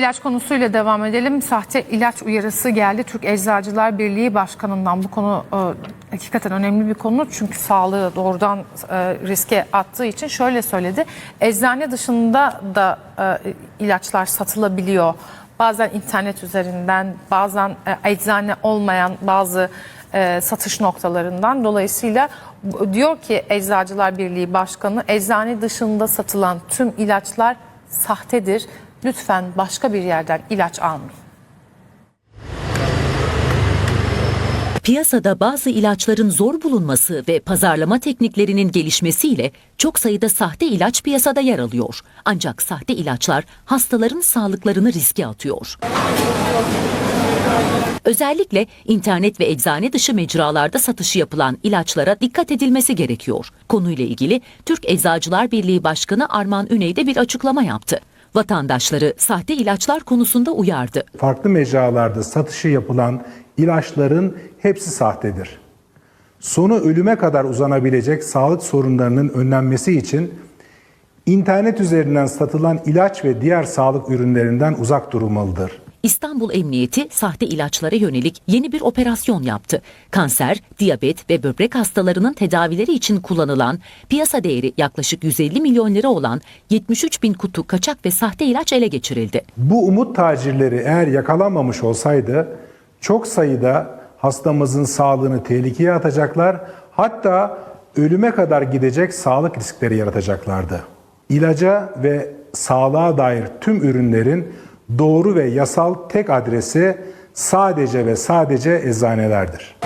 ilaç konusuyla devam edelim. Sahte ilaç uyarısı geldi. Türk Eczacılar Birliği Başkanı'ndan. Bu konu e, hakikaten önemli bir konu. Çünkü sağlığı doğrudan e, riske attığı için şöyle söyledi. Eczane dışında da e, ilaçlar satılabiliyor. Bazen internet üzerinden, bazen e, eczane olmayan bazı e, satış noktalarından. Dolayısıyla diyor ki Eczacılar Birliği Başkanı, eczane dışında satılan tüm ilaçlar sahtedir. Lütfen başka bir yerden ilaç almayın. Piyasada bazı ilaçların zor bulunması ve pazarlama tekniklerinin gelişmesiyle çok sayıda sahte ilaç piyasada yer alıyor. Ancak sahte ilaçlar hastaların sağlıklarını riske atıyor. Özellikle internet ve eczane dışı mecralarda satışı yapılan ilaçlara dikkat edilmesi gerekiyor. Konuyla ilgili Türk Eczacılar Birliği Başkanı Arman Üney de bir açıklama yaptı. Vatandaşları sahte ilaçlar konusunda uyardı. farklı mecralarda satışı yapılan ilaçların hepsi sahtedir. Sonu ölüme kadar uzanabilecek sağlık sorunlarının önlenmesi için internet üzerinden satılan ilaç ve diğer sağlık ürünlerinden uzak durulmalıdır. İstanbul Emniyeti sahte ilaçlara yönelik yeni bir operasyon yaptı. Kanser, diyabet ve böbrek hastalarının tedavileri için kullanılan piyasa değeri yaklaşık 150 milyon lira olan 73 bin kutu kaçak ve sahte ilaç ele geçirildi. Bu umut tacirleri eğer yakalanmamış olsaydı çok sayıda hastamızın sağlığını tehlikeye atacaklar hatta ölüme kadar gidecek sağlık riskleri yaratacaklardı. İlaca ve sağlığa dair tüm ürünlerin doğru ve yasal tek adresi sadece ve sadece eczanelerdir.